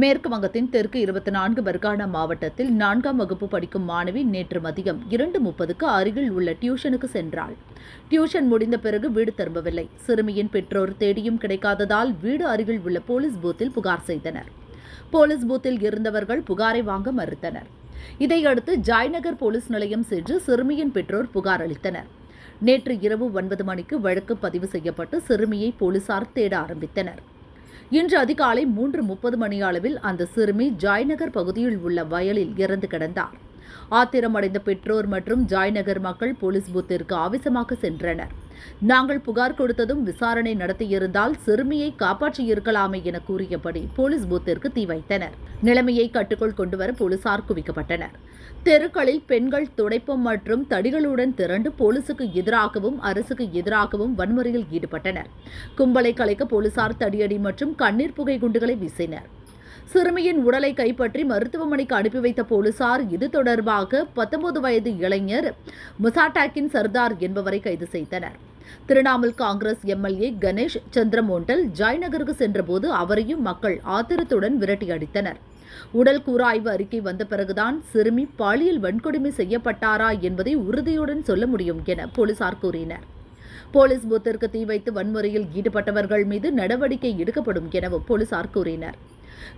மேற்கு வங்கத்தின் தெற்கு இருபத்தி நான்கு பர்கானா மாவட்டத்தில் நான்காம் வகுப்பு படிக்கும் மாணவி நேற்று மதியம் இரண்டு முப்பதுக்கு அருகில் உள்ள டியூஷனுக்கு சென்றாள். டியூஷன் முடிந்த பிறகு வீடு திரும்பவில்லை. சிறுமியின் பெற்றோர் தேடியும் கிடைக்காததால் வீடு அருகில் உள்ள போலீஸ் பூத்தில் புகார் செய்தனர். போலீஸ் பூத்தில் இருந்தவர்கள் புகாரை வாங்க மறுத்தனர். இதையடுத்து ஜாய்நகர் போலீஸ் நிலையம் சென்று சிறுமியின் பெற்றோர் புகார் அளித்தனர். நேற்று இரவு ஒன்பது மணிக்கு வழக்கு பதிவு செய்யப்பட்டு சிறுமியை போலீசார் தேட ஆரம்பித்தனர். இன்று அதிகாலை மூன்று முப்பது மணி அளவில் அந்த சிறுமி ஜாய்நகர் பகுதியில் உள்ள வயலில் இறந்து கிடந்தார். ஆத்திரமடைந்த பெற்றோர் மற்றும் ஜாய்நகர் மக்கள் போலீஸ் பூத்திற்கு ஆவேசமாக சென்றனர். நாங்கள் புகார் கொடுத்ததும் விசாரணை நடத்தியிருந்தால் சிறுமியை காப்பாற்றியிருக்கலாமே என கூறியபடி போலீஸ் பூத்திற்கு தீ வைத்தனர். நிலைமையை கட்டுக்குள் கொண்டுவர போலீசார் குவிக்கப்பட்டனர். தெருக்களில் பெண்கள் துடைப்பம் மற்றும் தடிகளுடன் திரண்டு போலீசுக்கு எதிராகவும் அரசுக்கு எதிராகவும் வன்முறையில் ஈடுபட்டனர். கும்பலை கலைக்க போலீசார் தடியடி மற்றும் கண்ணீர் புகை குண்டுகளை வீசினர். சிறுமியின் உடலை கைப்பற்றி மருத்துவமனைக்கு அனுப்பி வைத்த போலீசார் இது தொடர்பாக பத்தொன்பது வயது இளைஞர் முசாட்டாக்கின் சர்தார் என்பவரை கைது செய்தனர். திரிணாமுல் காங்கிரஸ் எம்எல்ஏ கணேஷ் சந்திரமோண்டல் ஜாய்நகருக்கு சென்றபோது அவரையும் மக்கள் ஆத்திரத்துடன் விரட்டி அடித்தனர் உடல் கூராய்வு அறிக்கை வந்த பிறகுதான் சிறுமி பாலியல் வன்கொடுமை செய்யப்பட்டாரா என்பதை உறுதியுடன் சொல்ல முடியும் என போலீசார் கூறினர். போலீஸ் பூத்திற்கு தீ வைத்து வன்முறையில் ஈடுபட்டவர்கள் மீது நடவடிக்கை எடுக்கப்படும் எனவும் போலீசார் கூறினர்.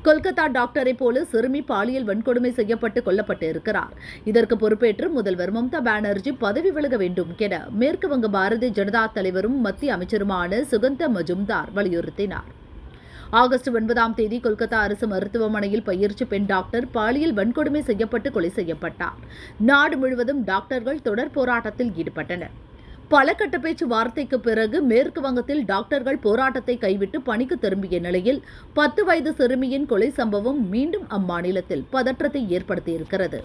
கொல்கத்தா டாக்டரை போல சிறுமி பாலியல் வன்கொடுமை செய்யப்பட்டு கொல்லப்பட்டு இருக்கிறார். இதற்கு பொறுப்பேற்று முதல்வர் மம்தா பானர்ஜி பதவி விலக வேண்டும் என மேற்கு வங்க பாரதிய ஜனதா தலைவரும் மத்திய அமைச்சருமான சுகந்த மஜும்தார் வலியுறுத்தினார். ஆகஸ்ட் ஒன்பதாம் தேதி கொல்கத்தா அரசு மருத்துவமனையில் பயிற்சி பெண் டாக்டர் பாலியல் வன்கொடுமை செய்யப்பட்டு கொலை செய்யப்பட்டார். நாடு முழுவதும் டாக்டர்கள் தொடர் போராட்டத்தில் ஈடுபட்டனர். பல கட்ட பேச்சு வார்த்தைக்கு பிறகு மேற்கு வங்கத்தில் டாக்டர்கள் போராட்டத்தை கைவிட்டு பணிக்கு திரும்பிய நிலையில் பத்து வயது சிறுமியின் கொலை சம்பவம் மீண்டும் அம்மாநிலத்தில் பதற்றத்தை ஏற்படுத்தியிருக்கிறது.